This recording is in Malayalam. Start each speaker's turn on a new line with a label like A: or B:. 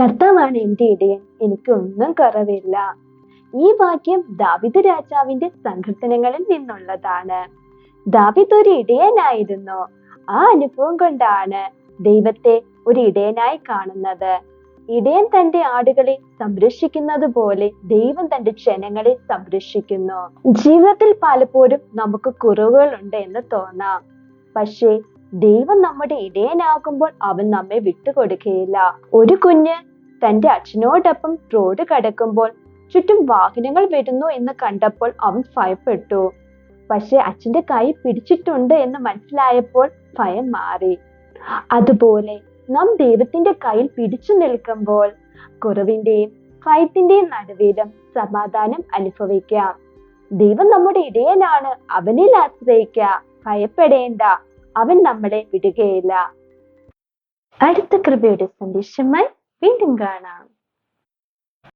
A: കർത്താവാണ് എന്റെ ഇടയൻ. എനിക്കൊന്നും കുറവില്ല. ഈ വാക്യം ദാവിദ് രാജാവിന്റെ സങ്കീർത്തനങ്ങളിൽ നിന്നുള്ളതാണ്. ദാവിദ് ഒരു ഇടയനായിരുന്നു. ആ അനുഭവം കൊണ്ടാണ് ദൈവത്തെ ഒരു ഇടയനായി കാണുന്നത്. ഇടയൻ തന്റെ ആടുകളെ സംരക്ഷിക്കുന്നത് പോലെ ദൈവം തന്റെ ജനങ്ങളെ സംരക്ഷിക്കുന്നു. ജീവിതത്തിൽ പലപ്പോഴും നമുക്ക് കുറവുകളുണ്ട് എന്ന് തോന്നാം. പക്ഷേ ദൈവം നമ്മുടെ ഇടയനാകുമ്പോൾ അവൻ നമ്മെ വിട്ടുകൊടുക്കുകയില്ല. ഒരു കുഞ്ഞ് തന്റെ അച്ഛനോടൊപ്പം റോഡ് കടക്കുമ്പോൾ ചുറ്റും വാഹനങ്ങൾ വരുന്നു എന്ന് കണ്ടപ്പോൾ അവൻ ഭയപ്പെട്ടു. പക്ഷെ അച്ഛന്റെ കൈ പിടിച്ചിട്ടുണ്ട് എന്ന് മനസ്സിലായപ്പോൾ ഭയം മാറി. അതുപോലെ നാം ദൈവത്തിന്റെ കയ്യിൽ പിടിച്ചു നിൽക്കുമ്പോൾ കുറവിന്റെയും ഭയത്തിന്റെയും നടുവിലും സമാധാനം അനുഭവിക്കാം. ദൈവം നമ്മുടെ ഇടയനാണ് അവനിൽ ആശ്രയിക്കുക. ഭയപ്പെടേണ്ട അവൻ നമ്മളെ വിടുകയില്ല. അടുത്ത കൃപയുടെ സന്ദേശമായി വീണ്ടും കാണാം